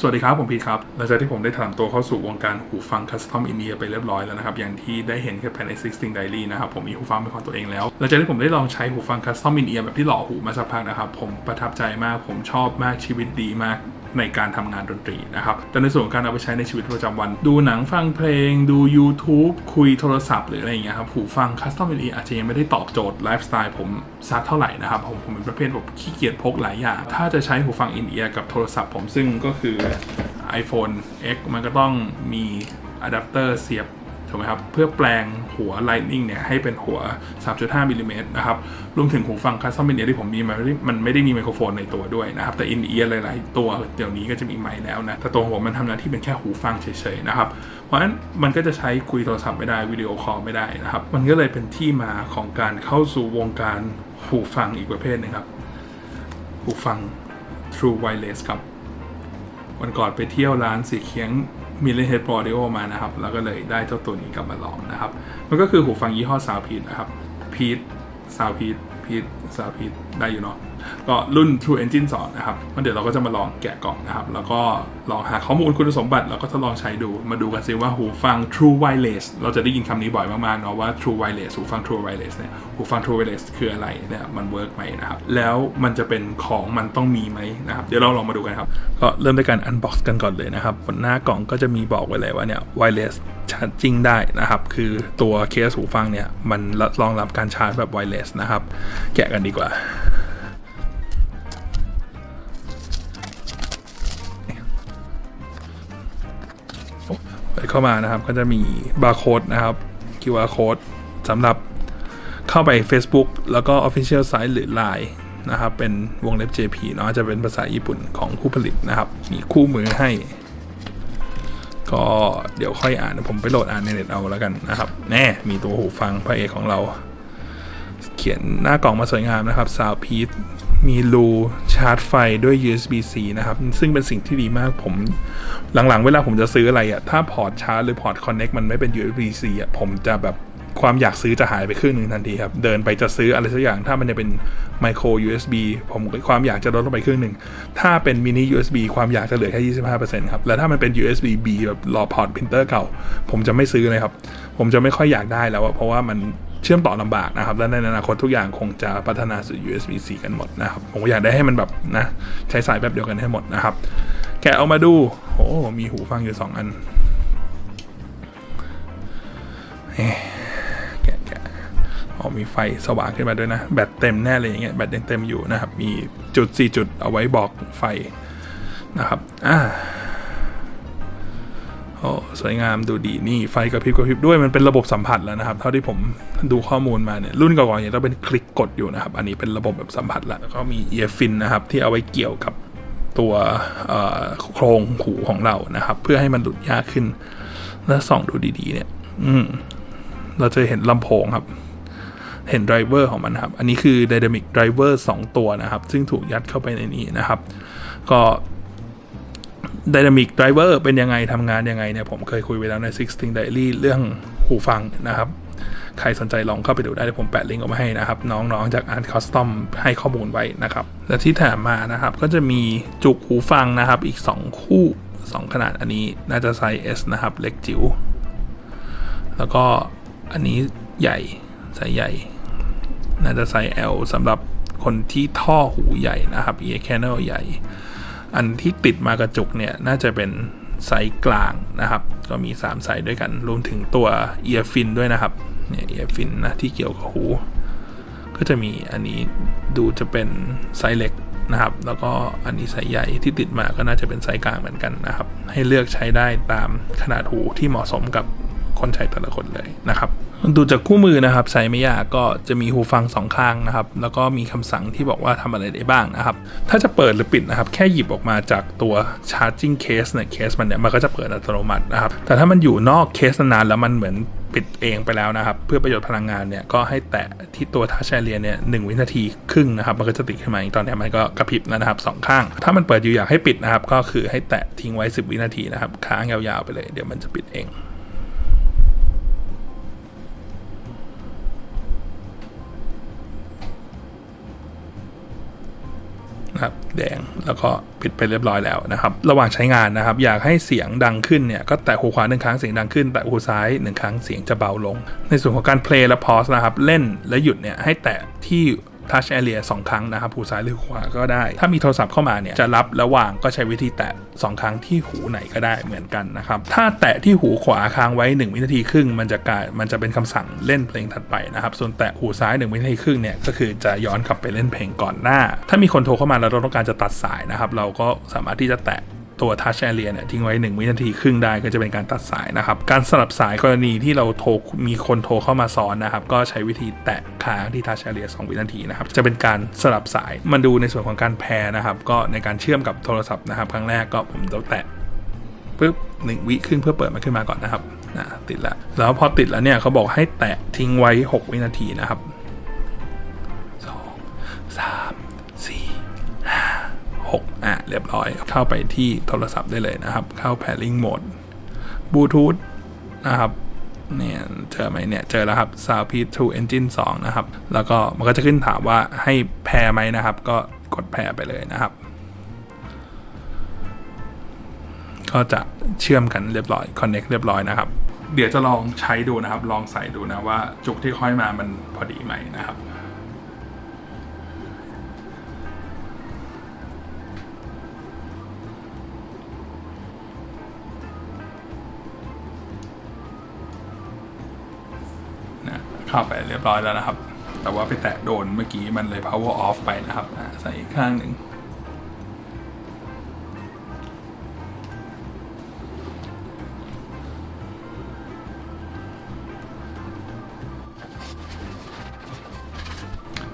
สวัสดีครับ ผมพีครับ หลังจากที่ผมได้ถลำตัวเข้าสู่วงการหูฟังคัสตอมอินเดียไปเรียบร้อยแล้วนะครับ อย่างที่ได้เห็นกับภายใน Sixteen Diary นะครับผมมีหูฟังเป็นของตัวเองแล้ว หลังจากที่ผมได้ลองใช้หูฟังคัสตอมอินเดียแบบที่หล่อหูมาสักพักนะครับ ผมประทับใจมากผมชอบมากชีวิตดีมาก ในการทำงานดนตรีนะครับ แต่ในส่วนของการเอาไปใช้ในชีวิตประจำวัน ดูหนังฟังเพลง ดู YouTube คุยโทรศัพท์หรืออะไรอย่างเงี้ยครับหูฟังคัสตอมอินเอียอาจจะยังไม่ได้ตอบโจทย์ไลฟ์สไตล์ผมสักเท่าไหร่นะครับ ผมผมเป็นประเภทแบบขี้เกียจพกหลายอย่าง ถ้าจะใช้หูฟังอินเอียกับโทรศัพท์ผมซึ่งก็คือ iPhone X มันก็ต้องมีอะแดปเตอร์เสียบ ถูกไหมครับ เพื่อแปลงหัว Lightning เนี่ยให้เป็นหัว 3.5มิลลิเมตรนะครับ รวมถึงหูฟังคัสตอมอินเดียที่ผมมีมันมันไม่ได้มีไมโครโฟนในตัวด้วยนะครับ แต่อินเอียหลาย ๆ ตัวเดี๋ยวนี้ก็จะมีไมค์แล้วนะ แต่ตัวผมมันทำหน้าที่เป็นแค่หูฟังเฉย ๆ นะครับ เพราะฉะนั้นมันก็จะใช้คุยโทรศัพท์ไม่ได้วิดีโอคอลไม่ได้นะครับ มันก็เลยเป็นที่มาของการเข้าสู่วงการหูฟังอีกประเภทหนึงครับ หูฟัง True Wireless ครับ วันก่อนไปเที่ยวร้านสีเคียง มิเลเฮดพอดิโอมานะครับ แล้วก็เลยได้เจ้าตัวนี้กลับมาลองนะครับ มันก็คือหูฟังยี่ห้อซาวพีดนะครับพีทซาวพีท พีทซาพีทได้อยู่เนาะก็รุ่น True Engine 2 นะครับมันเดี๋ยวเราก็จะมาลองแกะกล่องนะครับ แล้วก็ลองหาข้อมูลคุณสมบัติ แล้วก็ทดลองใช้ดู มาดูกันซิว่าหูฟัง True Wireless เราจะได้ยินคำนี้บ่อยมากๆเนาะว่า True Wireless หูฟัง True Wireless เนี่ย หูฟัง True Wireless คืออะไรเนี่ย มันเวิร์กไหมนะครับ แล้วมันจะเป็นของมันต้องมีไหมนะครับ เดี๋ยวเราลองมาดูกันครับ ก็เริ่มด้วยการอันบ็อกซ์กันก่อนเลยนะครับ บนหน้ากล่องก็จะมีบอกไว้เลยว่าเนี่ย wireless ชาร์จ i ิงได้นะครับ คือตัวเคสหูฟังเนี่ย มันรองรับการชาร์จแบบ wireless นะครับ แกะกันดีกว่าเปิดเข้ามานะครับก็จะมีบาร์โค้ดนะครับ QR code สำหรับเข้าไป Facebook แล้วก็ Official Site หรือ Line นะครับ เป็นวงเล็บ JP เนาะจะเป็นภาษาญี่ปุ่นของผู้ผลิตนะครับ มีคู่มือให้ ก็เดี๋ยวค่อยอ่านผมไปโหลดอ่านในเน็ตเอาแล้วกันนะครับ แน่มีตัวหูฟังพระเอกของเรา เขียนหน้ากล่องมาสวยงามนะครับซาวพีทมีรูชาร์จไฟด้วย USB-C นะครับ ซึ่งเป็นสิ่งที่ดีมากผมหลังๆ เวลาผมจะซื้ออะไรอะถ้าพอร์ตชาร์จหรือพอร์ตคอนเน็กมันไม่เป็น USB-C อะผมจะแบบ ความอยากซื้อจะหายไปครึ่งหนึ่งทันทีครับ เดินไปจะซื้ออะไรสักอย่าง ถ้ามันจะเป็นไมโคร USB ผมความอยากจะลดลงไปครึ่งหนึ่ง ถ้าเป็นมินิ USB ความอยากจะเหลือแค่25%ครับ แล้วถ้ามันเป็น USB B แบบรอพอร์ตพิมพ์เตอร์เก่า ผมจะไม่ซื้อเลยครับ ผมจะไม่ค่อยอยากได้แล้วเพราะว่ามันเชื่อมต่อลำบากนะครับ และในอนาคตทุกอย่างคงจะพัฒนาสู่ USB-C กันหมดนะครับ ผมอยากได้ให้มันแบบนะใช้สายแบบเดียวกันให้หมดนะครับ แกะออกมาดูโอ้มีหูฟังอยู่สองอันเอ๊ะแกะแกะ อ๋อมีไฟสว่างขึ้นมาด้วยนะ แบตเต็มแน่เลยอย่างเงี้ยแบตยังเต็มอยู่นะครับ มีจุดสี่จุดเอาไว้บอกไฟนะครับอ่าโอ้สวยงามดูดีนี่ไฟกระพริบกระพริบด้วยมันเป็นระบบสัมผัสแล้วนะครับ เท่าที่ผมดูข้อมูลมาเนี่ยรุ่นก่อนๆเนี่ยต้องเป็นคลิกกดอยู่นะครับ อันนี้เป็นระบบแบบสัมผัสแล้วแล้วก็มีเอียฟินนะครับ ที่เอาไว้เกี่ยวกับตัวโครงหูของเรานะครับ เพื่อให้มันหลุดยากขึ้น แล้วส่องดูดีๆ เนี่ย อืม เราจะเห็นลำโพงครับ เห็นไดรเวอร์ของมันครับ อันนี้คือ Dynamic Driver 2 ตัวนะครับ ซึ่งถูกยัดเข้าไปในนี้นะครับ ก็ Dynamic Driver เป็นยังไงทำงานยังไงเนี่ย ผมเคยคุยไปแล้วใน Sixteen Diary เรื่องหูฟังนะครับ ใครสนใจลองเข้าไปดูได้ผมแปะลิงก์เอาไว้ให้นะครับ น้องๆจาก Art Custom ให้ข้อมูลไว้นะครับ และที่แถมมานะครับ ก็จะมีจุกหูฟังนะครับ อีก 2 คู่ 2 ขนาดอันนี้น่าจะไซส์ S นะครับ เล็กจิ๋วแล้วก็อันนี้ใหญ่ไซส์ใหญ่ น่าจะไซส์ L สำหรับคนที่ท่อหูใหญ่นะครับ ear canal ใหญ่ อันที่ติดมากระจุกเนี่ย น่าจะเป็นไซส์กลางนะครับ ก็มี 3 ไซส์ด้วยกัน รวมถึงตัว ear fin ด้วยนะครับ เนี่ย ear fin นะที่เกี่ยวกับหู ก็จะมีอันนี้ดูจะเป็นไซส์เล็กนะครับ แล้วก็อันนี้ไซส์ใหญ่ที่ติดมาก็น่าจะเป็นไซส์กลางเหมือนกันนะครับ ให้เลือกใช้ได้ตามขนาดหูที่เหมาะสมกับ คนใช้แต่ละคนเลยนะครับดูจากคู่มือนะครับใช้ไม่ยากก็จะมีหูฟังสองข้างนะครับ แล้วก็มีคำสั่งที่บอกว่าทำอะไรได้บ้างนะครับ ถ้าจะเปิดหรือปิดนะครับ แค่หยิบออกมาจากตัว charging case เนี่ยเคสมันเนี่ยมันก็จะเปิดอัตโนมัตินะครับ แต่ถ้ามันอยู่นอกเคสนานแล้วมันเหมือนปิดเองไปแล้วนะครับ เพื่อประโยชน์พลังงานเนี่ยก็ให้แตะที่ตัวทัชแชเรียเนี่ยหนึ่งวินาทีครึ่งนะครับ มันก็จะติดขึ้นมาอีกตอนนี้มันก็กระพริบนะครับสองข้าง ถ้ามันเปิดอยู่อยากให้ปิดนะครับ ก็คือให้แตะทิ้งไว้ 10 วินาทีนะครับค้างยาวๆไปเลยเดี๋ยวมันจะปิดเอง นะครับแดงแล้วก็ปิดไปเรียบร้อยแล้วนะครับ ระหว่างใช้งานนะครับ อยากให้เสียงดังขึ้นเนี่ยก็แตะหูขวาหนึ่งครั้งเสียงดังขึ้นแตะหูซ้ายหนึ่งครั้งเสียงจะเบาลง ในส่วนของการเพลย์และพอสนะครับ เล่นและหยุดเนี่ยให้แตะที่ Touch Area 2ครั้งนะครับหูซ้ายหรือขวาก็ได้ ถ้ามีโทรศัพท์เข้ามาเนี่ยจะรับและวางก็ใช้วิธีแตะ 2 ครั้งที่หูไหนก็ได้เหมือนกันนะครับ ถ้าแตะที่หูขวาค้างไว้ 1 วินาทีครึ่ง มันจะกลายมันจะเป็นคำสั่งเล่นเพลงถัดไปนะครับ ส่วนแตะหูซ้าย 1 วินาทีครึ่งเนี่ยก็คือจะย้อนกลับไปเล่นเพลงก่อนหน้า ถ้ามีคนโทรเข้ามาแล้วเราต้องการจะตัดสายนะครับ เราก็สามารถที่จะแตะ ตัว Touch Area เนี่ยทิ้งไว้ 1 วินาทีครึ่งได้ก็จะเป็นการตัดสายนะครับ การสลับสายกรณีที่เราโทรมีคนโทรเข้ามาซ้อนนะครับ ก็ใช้วิธีแตะค้างที่ Touch Area 2วินาทีนะครับ จะเป็นการสลับสายมาดูในส่วนของการแพรนะครับ ก็ในการเชื่อมกับโทรศัพท์นะครับ ครั้งแรกก็ผมจะแตะปุ๊บหนึ่งวิครึ่งเพื่อเปิดมันขึ้นมาก่อนนะครับนะติดแล้วแล้วพอติดแล้วเนี่ยเขาบอกให้แตะทิ้งไว้ 6 วินาทีนะครับสองสาม 6อะเรียบร้อย เข้าไปที่โทรศัพท์ได้เลยนะครับ เข้า pairing mode บลูทูธนะครับเนี่ยเจอไหมเนี่ยเจอแล้วครับ s o u n d p True Engine 2 นะครับ แล้วก็มันก็จะขึ้นถามว่าให้แพรไหมนะครับ ก็กดแพรไปเลยนะครับ ก็จะเชื่อมกันเรียบร้อย connect เรียบร้อยนะครับ เดี๋ยวจะลองใช้ดูนะครับ ลองใส่ดูนะว่าจุกที่ค่อยมามันพอดีไหมนะครับ เข้าไปเรียบร้อยแล้วนะครับ แต่ว่าไปแตะโดนเมื่อกี้มันเลย power off ไปนะครับใส่อีกข้างหนึ่ง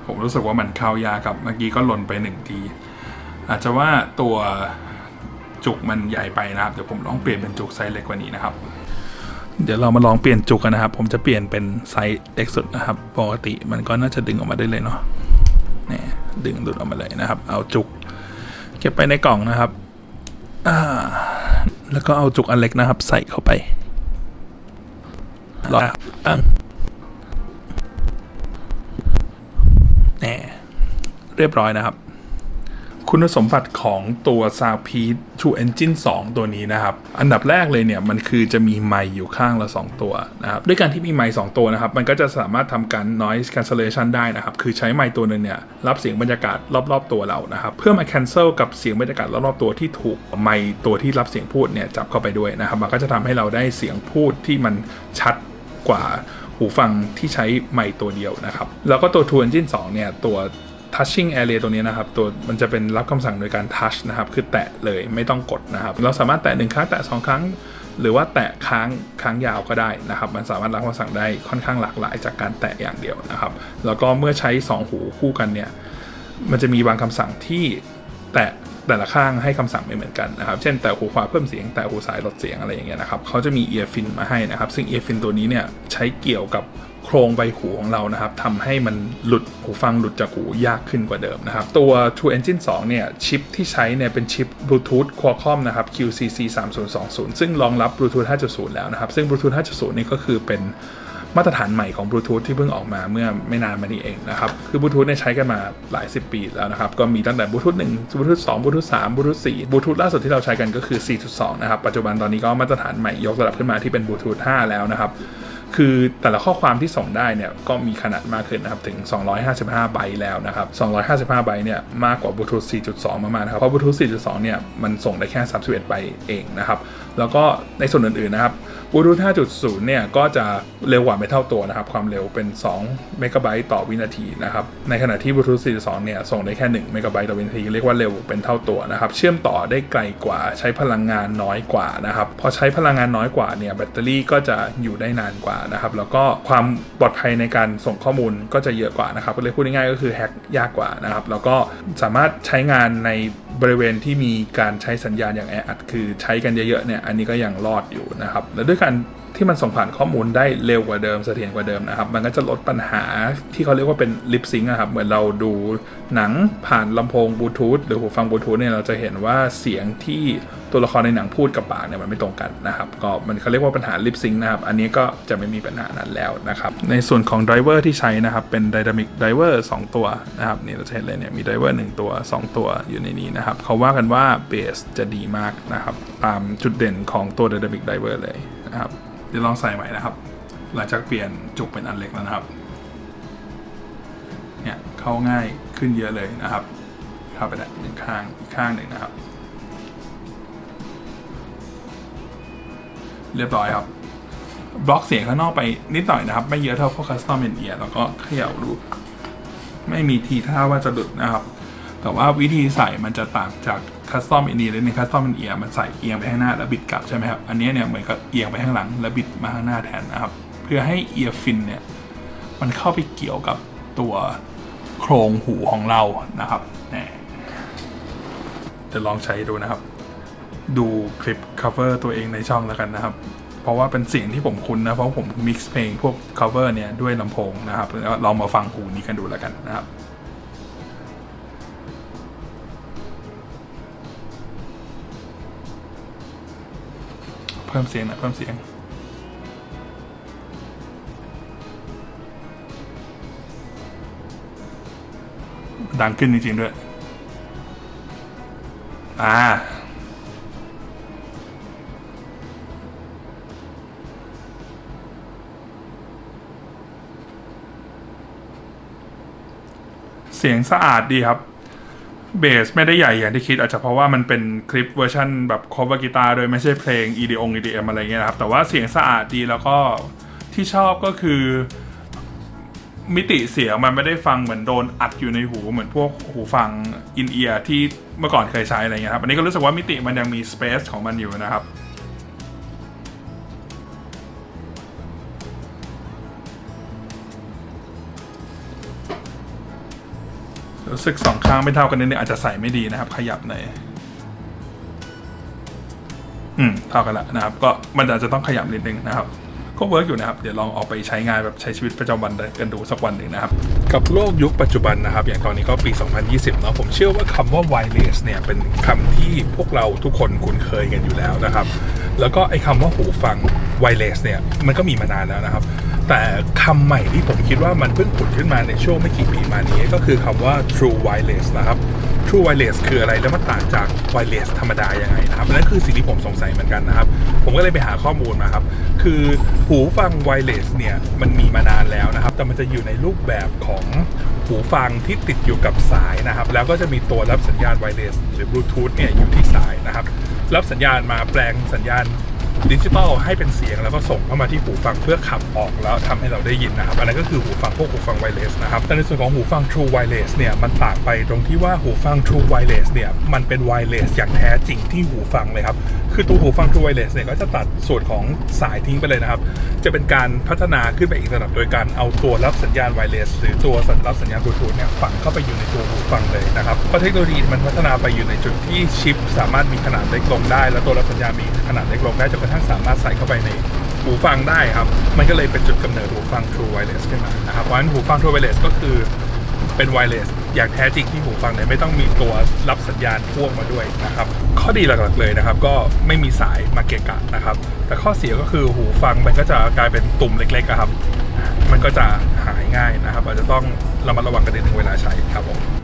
ผมรู้สึกว่ามันเข้ายากับเมื่อกี้ก็หล่นไปหนึ่งที อาจจะว่าตัวจุกมันใหญ่ไปนะครับ เดี๋ยวผมลองเปลี่ยนเป็นจุกไซส์เล็กกว่านี้นะครับ เดี๋ยวเรามาลองเปลี่ยนจุกกันนะครับ ผมจะเปลี่ยนเป็นไซส์เล็กสุดนะครับ ปกติมันก็น่าจะดึงออกมาได้เลยเนาะนี่ดึงหลุดออกมาเลยนะครับ เอาจุก เก็บไปในกล่องนะครับอ่าแล้วก็เอาจุกอันเล็กนะครับ ใส่เข้าไปรอครับอะแน่เรียบร้อยนะครับ คุณสมบัติของตัว Soundpeak True Engine 2 ตัวนี้นะครับ อันดับแรกเลยเนี่ย มันคือจะมีไมค์อยู่ข้างละ 2 ตัวนะครับ ด้วยการที่มีไมค์2ตัวนะครับ มันก็จะสามารถทำการ noise cancellation ได้นะครับ คือใช้ไมค์ตัวหนึงเนี่ย รับเสียงบรรยากาศรอบๆตัวเรานะครับ เพื่อมา cancel กับเสียงบรรยากาศรอบๆตัวที่ถูกไมค์ตัวที่รับเสียงพูดเนี่ยจับเข้าไปด้วยนะครับ มันก็จะทำให้เราได้เสียงพูดที่มันชัดกว่าหูฟังที่ใช้ไมค์ตัวเดียวนะครับ แล้วก็ตัว True Engine 2 เนี่ยตัว touching area ตัวนี้นะครับ ตัวมันจะเป็นรับคำสั่งโดยการ touch นะครับ คือแตะเลยไม่ต้องกดนะครับ เราสามารถแตะหนึ่งครั้งแตะสองครั้ง หรือว่าแตะค้างค้างยาวก็ได้นะครับ มันสามารถรับคำสั่งได้ค่อนข้างหลากหลายจากการแตะอย่างเดียวนะครับ แล้วก็เมื่อใช้ 2 หูคู่กันเนี่ย มันจะมีบางคำสั่งที่แตะแต่ละข้างให้คำสั่งไม่เหมือนกันนะครับ เช่นแต่หูขวาเพิ่มเสียงแต่หูซ้ายลดเสียงอะไรอย่างเงี้ยนะครับเขาจะมีเอียร์ฟินมาให้นะครับ ซึ่งเอียร์ฟินตัวนี้เนี่ยใช้เกี่ยวกับ โครงใบหูของเรานะครับทำให้มันหลุดหูฟังหลุดจากหูยากขึ้นกว่าเดิมนะครับ ตัว True Engine 2 เนี่ย ชิปที่ใช้เนี่ยเป็นชิป Bluetooth Qualcomm นะครับ QCC 3020 ซึ่งรองรับ Bluetooth 5.0 แล้วนะครับ ซึ่ง Bluetooth 5.0 นี่ก็คือเป็นมาตรฐานใหม่ของบลูทูธที่เพิ่งออกมาเมื่อไม่นานมานี้เองนะครับ คือบลูทูธเนี่ยใช้กันมาหลายสิบปีแล้วนะครับ ก็มีตั้งแต่บลูทูธ1บลูทูธ2บลูทูธ3บลูทูธ4บลูทูธล่าสุดที่เราใช้กันก็คือ 4.2 นะครับ ปัจจุบันตอนนี้ก็มาตรฐานใหม่ยกระดับขึ้นมาที่เป็นบลูทูธ5แล้วนะครับ คือแต่ละข้อความที่ส่งได้เนี่ยก็มีขนาดมากขึ้นนะครับถึง 255 ไบต์แล้วนะครับ 255 ไบต์เนี่ยมากกว่าบูทูธ4.2 มากๆนะครับเพราะบูทูธ4.2 เนี่ยมันส่งได้แค่ 31 ไบต์เองนะครับแล้วก็ในส่วนอื่นๆนะครับ บลูทูธ5.0 เนี่ย ก็จะเร็วกว่าไม่เท่าตัวนะครับ ความเร็วเป็น2เมกะไบต์ต่อวินาทีนะครับ ในขณะที่บลูทูธ4.2 เนี่ย ส่งได้แค่1เมกะไบต์ต่อวินาที เรียกว่าเร็วเป็นเท่าตัวนะครับ เชื่อมต่อได้ไกลกว่า ใช้พลังงานน้อยกว่านะครับ พอใช้พลังงานน้อยกว่าเนี่ย แบตเตอรี่ก็จะอยู่ได้นานกว่านะครับ แล้วก็ความปลอดภัยในการส่งข้อมูลก็จะเยอะกว่านะครับ ก็เลยพูดง่ายๆก็คือแฮกยากกว่านะครับ แล้วก็สามารถใช้งานใน บริเวณที่มีการใช้สัญญาณอย่างแออัดคือใช้กันเยอะๆเนี่ยอันนี้ก็ยังรอดอยู่นะครับ และด้วยการ ที่มันส่งผ่านข้อมูลได้เร็วกว่าเดิมเสถียรกว่าเดิมนะครับ มันก็จะลดปัญหาที่เขาเรียกว่าเป็นลิปซิงค์ครับ เหมือนเราดูหนังผ่านลำโพงบลูทูธหรือหูฟังบลูทูธเนี่ยเราจะเห็นว่าเสียงที่ตัวละครในหนังพูดกับปากเนี่ยมันไม่ตรงกันนะครับ ก็มันเขาเรียกว่าปัญหาลิปซิงค์นะครับ อันนี้ก็จะไม่มีปัญหานั้นแล้วนะครับ ในส่วนของไดรเวอร์ที่ใช้นะครับเป็น Dynamic Driver 2ตัวนะครับนี่เราจะเห็นเลยเนี่ยมีไดรเวอร์1ตัว 2 ตัวอยู่ในนี้นะครับเขาว่ากันว่าเบสจะดีมากนะครับตามจุดเด่นของตัว Dynamic Driver เลยนะครับ ดี๋ยวลองใส่ใหม่นะครับ หลังจากเปลี่ยนจุกเป็นอันเล็กแล้วนะครับ เนี่ยเข้าง่ายขึ้นเยอะเลยนะครับ เข้าไปได้หนึ่งข้างอีกข้างหนึ่งนะครับ เรียบร้อยครับบล็อกเสียงข้างนอกไปนิดหน่อยนะครับ ไม่เยอะเท่าพวกคัสตอมเอ็นเอียแล้วก็เขย่าดูไม่มีทีท่าว่าจะหลุดนะครับ แต่ว่าวิธีใส่มันจะต่างจาก คัสตอมอินเอียเลยในคัสตอมอินเอียมันใส่เอียงไปข้างหน้าแล้วบิดกลับใช่ไหมครับ อันนี้เนี่ยเหมือนกับเอียงไปข้างหลังแล้วบิดมาข้างหน้าแทนนะครับ เพื่อให้เอียฟินเนี่ยมันเข้าไปเกี่ยวกับตัวโครงหูของเรานะครับเดี๋ยวลองใช้ดูนะครับ ดูคลิป cover ตัวเองในช่องแล้วกันนะครับ เพราะว่าเป็นเสียงที่ผมคุ้นนะ เพราะผม mix เพลงพวก cover เนี่ยด้วยลำโพงนะครับแล้วลองมาฟังหูนี้กันดูแล้วกันนะครับ พิ่มเสียงหนะเพิ่มเสียงดังขึ้นจริงๆด้วย อ่า เสียงสะอาดดีครับ เบสไม่ได้ใหญ่อย่างที่คิด อาจจะเพราะว่ามันเป็นคลิปเวอร์ชันแบบคอเวอร์กีตาร์โดยไม่ใช่เพลง EDM EDM อะไรเงี้ยนะครับ แต่ว่าเสียงสะอาดดีแล้วก็ที่ชอบก็คือ มิติเสียงมันไม่ได้ฟังเหมือนโดนอัดอยู่ในหูเหมือนพวกหูฟังอินเอียร์ที่เมื่อก่อนเคยใช้อะไรเงี้ยครับ อันนี้ก็รู้สึกว่ามิติมันยังมีสเปซของมันอยู่นะครับ รู้สึกสองข้างไม่เท่ากันนิดนึงอาจจะใส่ไม่ดีนะครับ ขยับหน่อยอืมเท่ากันละนะครับ ก็มันอาจจะต้องขยับนิดนึงนะครับก็เวิร์กอยู่นะครับ เดี๋ยวลองเอาไปใช้งานแบบใช้ชีวิตประจำวันกันดูสักวันหนึ่งนะครับ กับโลกยุคปัจจุบันนะครับ อย่างตอนนี้ก็ปี 2020 เนาะผมเชื่อว่าคำว่า wireless เนี่ยเป็นคำที่พวกเราทุกคนคุ้นเคยกันอยู่แล้วนะครับ แล้วก็ไอ้คำว่าหูฟัง wireless เนี่ยมันก็มีมานานแล้วนะครับ แต่คำใหม่ที่ผมคิดว่ามันเพิ่งผุดขึ้นมาในช่วงไม่กี่ปีมานี้ก็คือคำว่า true wireless นะครับ True Wireless คืออะไรแล้วมันต่างจาก Wireless ธรรมดายังไงนะครับนั่นคือสิ่งที่ผมสงสัยเหมือนกันนะครับ ผมก็เลยไปหาข้อมูลมาครับ คือหูฟัง Wireless เนี่ยมันมีมานานแล้วนะครับ แต่มันจะอยู่ในรูปแบบของหูฟังที่ติดอยู่กับสายนะครับ แล้วก็จะมีตัวรับสัญญาณ Wireless หรือ Bluetooth เนี่ยอยู่ที่สายนะครับ รับสัญญาณมาแปลงสัญญาณดิจิตอลให้เป็นเสียงแล้วก็ส่งเข้ามาที่หูฟังเพื่อขับออกแล้วทำให้เราได้ยินนะครับ อันนั้นก็คือหูฟังพวกหูฟังไวเลสนะครับ แต่ในส่วนของหูฟัง True Wireless เนี่ยมันต่างไปตรงที่ว่าหูฟัง True Wireless เนี่ยมันเป็นไวเลสอย่างแท้จริงที่หูฟังเลยครับ คือตัวหูฟัง True Wireless เนี่ยก็จะตัดส่วนของสายทิ้งไปเลยนะครับ จะเป็นการพัฒนาขึ้นไปอีกระดับโดยการเอาตัวรับสัญญาณไวเลสหรือตัวรับสัญญาณบลูทูธเนี่ยฝังเข้าไปอยู่ในตัวหูฟังเลยนะครับเพราะเทคโนโลยีมันพัฒนาไปอยู่ในจุดที่ชิป สามารถมีขนาดเล็กลงได้ แล้วตัวรับสัญญาณมีขนาดเล็กลงได้จนกระทั่งสามารถใส่เข้าไปในหูฟังได้ครับ มันก็เลยเป็นจุดกำเนิดหูฟัง True Wireless ขึ้นมานะครับเพราะฉะนั้นหูฟัง True Wireless ก็คือเป็นไวเลส อย่างแท้จริงที่หูฟังเนี่ยไม่ต้องมีตัวรับสัญญาณพ่วงมาด้วยนะครับ ข้อดีหลักๆเลยนะครับ ก็ไม่มีสายมาเกะกะนะครับ แต่ข้อเสียก็คือหูฟังมันก็จะกลายเป็นตุ่มเล็กๆครับ มันก็จะหายง่ายนะครับอาจจะต้องระมัดระวังกันนิดนึงเวลาใช้ครับผม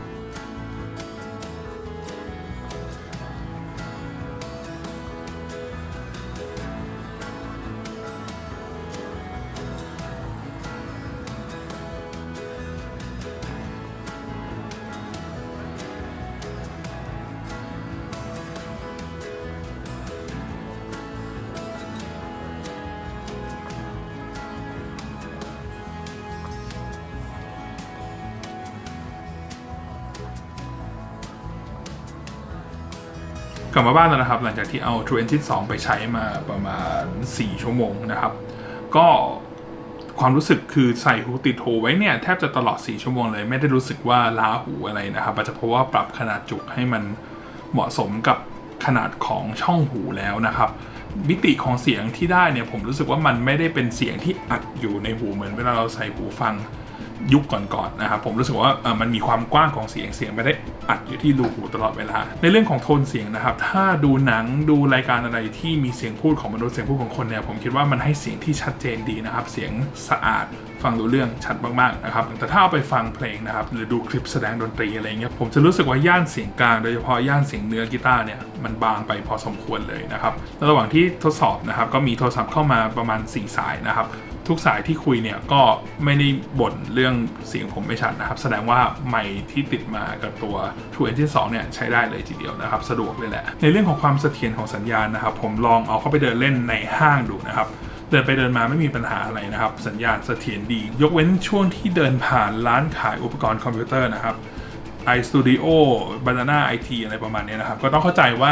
กลับมาบ้านแล้วนะครับ หลังจากที่เอา True Engine 2ไปใช้มาประมาณ 4 ชั่วโมงนะครับ ก็ความรู้สึกคือใส่หูติดหูไว้เนี่ยแทบจะตลอด 4 ชั่วโมงเลย ไม่ได้รู้สึกว่าล้าหูอะไรนะครับอาจจะเพราะว่าปรับขนาดจุกให้มันเหมาะสมกับขนาดของช่องหูแล้วนะครับมิติของเสียงที่ได้เนี่ยผมรู้สึกว่ามันไม่ได้เป็นเสียงที่อัดอยู่ในหูเหมือนเวลาเราใส่หูฟัง ยุคก่อนๆนะครับผมรู้สึกว่ามันมีความกว้างของเสียงเสียงไม่ได้อัดอยู่ที่รูหูตลอดเวลา ในเรื่องของโทนเสียงนะครับ ถ้าดูหนังดูรายการอะไรที่มีเสียงพูดของมนุษย์เสียงพูดของคนเนี่ยผมคิดว่ามันให้เสียงที่ชัดเจนดีนะครับ เสียงสะอาดฟังรู้เรื่องชัดมากๆนะครับแต่ถ้าเอาไปฟังเพลงนะครับหรือดูคลิปแสดงดนตรีอะไรเงี้ยผมจะรู้สึกว่าย่านเสียงกลางโดยเฉพาะย่านเสียงเนื้อกีตาร์เนี่ยมันบางไปพอสมควรเลยนะครับระหว่างที่ทดสอบนะครับก็มีโทรศัพท์เข้ามาประมาณ 4 สายนะครับ ทุกสายที่คุยเนี่ยก็ไม่ได้บ่นเรื่องเสียงผมไม่ชัดนะครับ แสดงว่าไมค์ที่ติดมากับตัว True Engine 2เนี่ยใช้ได้เลยทีเดียวนะครับ สะดวกเลยแหละ ในเรื่องของความเสถียรของสัญญาณนะครับ ผมลองเอาเข้าไปเดินเล่นในห้างดูนะครับเดินไปเดินมาไม่มีปัญหาอะไรนะครับ สัญญาณเสถียรดี ยกเว้นช่วงที่เดินผ่านร้านขายอุปกรณ์คอมพิวเตอร์นะครับ iStudio Banana IT อะไรประมาณนี้นะครับ ก็ต้องเข้าใจว่า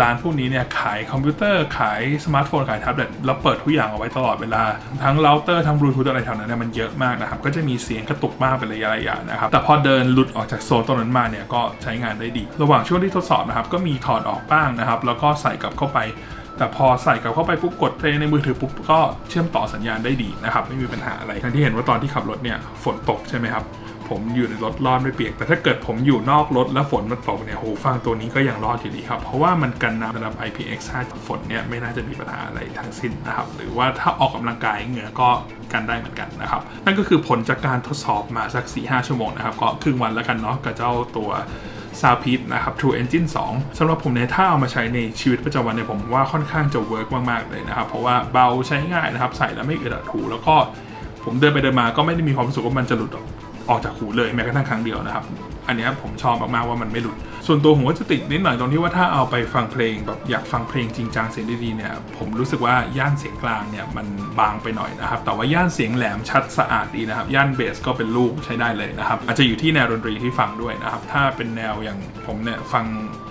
ร้านพวกนี้เนี่ยขายคอมพิวเตอร์ขายสมาร์ทโฟนขายแท็บเล็ตแล้วเปิดทุกอย่างเอาไว้ตลอดเวลา ทั้งเราเตอร์ทั้งบลูทูธอะไรแถวนั้นเนี่ยมันเยอะมากนะครับ ก็จะมีเสียงกระตุกมากเป็นระยะระยะนะครับ แต่พอเดินหลุดออกจากโซนตรงนั้นมาเนี่ยก็ใช้งานได้ดี ระหว่างช่วงที่ทดสอบนะครับก็มีถอดออกบ้างนะครับ แล้วก็ใส่กลับเข้าไปแต่พอใส่กลับเข้าไปปุ๊บกดเพลงในมือถือปุ๊บก็เชื่อมต่อสัญญาณได้ดีนะครับไม่มีปัญหาอะไรทั้งที่เห็นว่าตอนที่ขับรถเนี่ยฝนตกใช่ไหมครับ ผมอยู่ในรถรอดไม่เปียก แต่ถ้าเกิดผมอยู่นอกรถแล้วฝนมันตกเนี่ยหูฟังตัวนี้ก็ยังรอดอยู่ดีครับ เพราะว่ามันกันน้ำระดับ IPX5 ฝนเนี่ยไม่น่าจะมีปัญหาอะไรทั้งสิ้นนะครับ หรือว่าถ้าออกกำลังกายเหงื่อก็กันได้เหมือนกันนะครับ นั่นก็คือผลจากการทดสอบมาสัก 4-5 ชั่วโมงนะครับ ก็ครึ่งวันแล้วกันเนาะกับเจ้าตัวซาวพีดนะครับ True Engine 2สำหรับผมเนี่ยถ้าเอามาใช้ในชีวิตประจำวันเนี่ยผมว่าค่อนข้างจะเวิร์กมาก ๆ เลยนะครับ เพราะว่าเบาใช้ง่ายนะครับ ใส่แล้วไม่อึดอัดหูแล้วก็ผมเดินไปเดินมาก็ไม่ได้มีความรู้สึกว่ามันจะหลุดออก ออกจากหูเลยแม้กระทั่งครั้งเดียวนะครับ อันนี้ผมชอบมากๆว่ามันไม่หลุด ส่วนตัวผมก็จะติดนิดหน่อยตรงที่ว่าถ้าเอาไปฟังเพลงแบบอยากฟังเพลงจริงจังเสียงดีๆเนี่ยผมรู้สึกว่าย่านเสียงกลางเนี่ยมันบางไปหน่อยนะครับ แต่ว่าย่านเสียงแหลมชัดสะอาดดีนะครับ ย่านเบสก็เป็นลูกใช้ได้เลยนะครับ อาจจะอยู่ที่แนวดนตรีที่ฟังด้วยนะครับ ถ้าเป็นแนวอย่างผมเนี่ยฟัง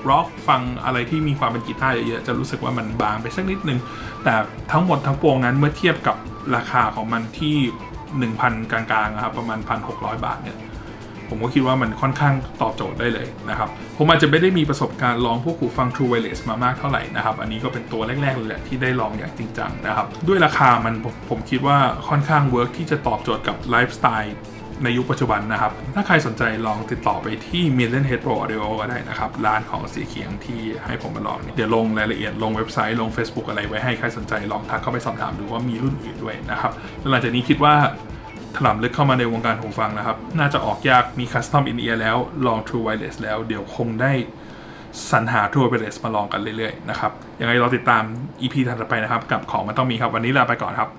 ร็อกฟังอะไรที่มีความเป็นกีตาร์เยอะๆจะรู้สึกว่ามันบางไปสักนิดนึง แต่ทั้งหมดทั้งปวงนั้นเมื่อเทียบกับราคาของมันที่ 1,000 กลางๆนะครับประมาณ 1,600 บาทเนี่ยผมก็คิดว่ามันค่อนข้างตอบโจทย์ได้เลยนะครับผมอาจจะไม่ได้มีประสบการณ์ลองพวกหูฟัง True Wireless มามากเท่าไหร่นะครับ อันนี้ก็เป็นตัวแรกๆเลยแหละที่ได้ลองอย่างจริงจังนะครับ ด้วยราคามันผมผมคิดว่าค่อนข้างเวิร์กที่จะตอบโจทย์กับไลฟ์สไตล์ ในยุคปัจจุบันนะครับ ถ้าใครสนใจลองติดต่อไปที่ Million Head Pro Audio ก็ได้นะครับ ร้านของสีเขียงที่ให้ผมมาลองเดี๋ยวลงรายละเอียดลงเว็บไซต์ลง Facebook อะไรไว้ให้ใครสนใจลองทักเข้าไปสอบถามดูว่ามีรุ่นอื่นด้วยนะครับหลังจากนี้คิดว่าถลำลึกเข้ามาในวงการหูฟังนะครับ น่าจะออกยากมีคัสตอมอินเอียร์แล้ว ลอง True Wireless แล้ว เดี๋ยวคงได้สรรหา True Wireless มาลองกันเรื่อยๆนะครับ ยังไงรอติดตาม EP ถัดไปนะครับ กับของมันต้องมีครับ วันนี้ลาไปก่อนครับ